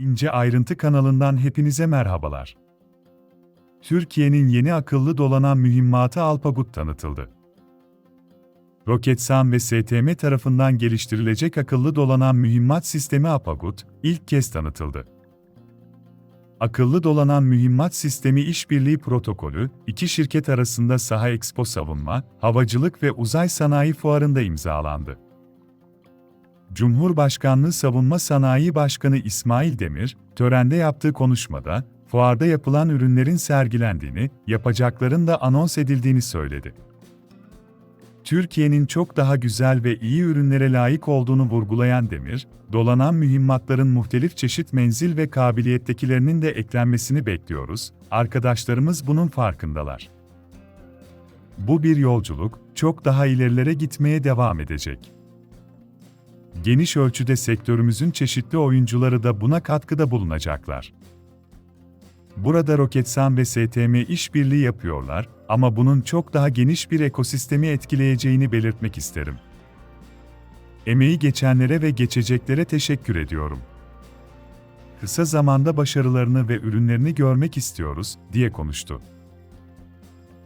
İnce Ayrıntı kanalından hepinize merhabalar. Türkiye'nin yeni akıllı dolanan mühimmatı Alpagut tanıtıldı. Roketsan ve STM tarafından geliştirilecek akıllı dolanan mühimmat sistemi Apagut ilk kez tanıtıldı. Akıllı dolanan mühimmat sistemi işbirliği protokolü, iki şirket arasında Saha Expo Savunma, Havacılık ve Uzay Sanayi Fuarı'nda imzalandı. Cumhurbaşkanlığı Savunma Sanayi Başkanı İsmail Demir, törende yaptığı konuşmada, fuarda yapılan ürünlerin sergilendiğini, yapacakların da anons edildiğini söyledi. Türkiye'nin çok daha güzel ve iyi ürünlere layık olduğunu vurgulayan Demir, dolanan mühimmatların muhtelif çeşit menzil ve kabiliyettekilerinin de eklenmesini bekliyoruz, arkadaşlarımız bunun farkındalar. Bu bir yolculuk, çok daha ilerilere gitmeye devam edecek. Geniş ölçüde sektörümüzün çeşitli oyuncuları da buna katkıda bulunacaklar. Burada Roketsan ve STM işbirliği yapıyorlar ama bunun çok daha geniş bir ekosistemi etkileyeceğini belirtmek isterim. Emeği geçenlere ve geçeceklere teşekkür ediyorum. Kısa zamanda başarılarını ve ürünlerini görmek istiyoruz, diye konuştu.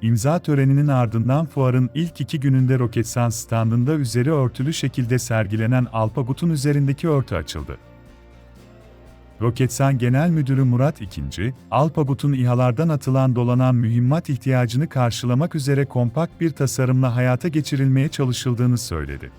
İmza töreninin ardından fuarın ilk iki gününde Roketsan standında üzeri örtülü şekilde sergilenen Alpagut'un üzerindeki örtü açıldı. Roketsan Genel Müdürü Murat II, Alpagut'un İHA'lardan atılan dolanan mühimmat ihtiyacını karşılamak üzere kompakt bir tasarımla hayata geçirilmeye çalışıldığını söyledi.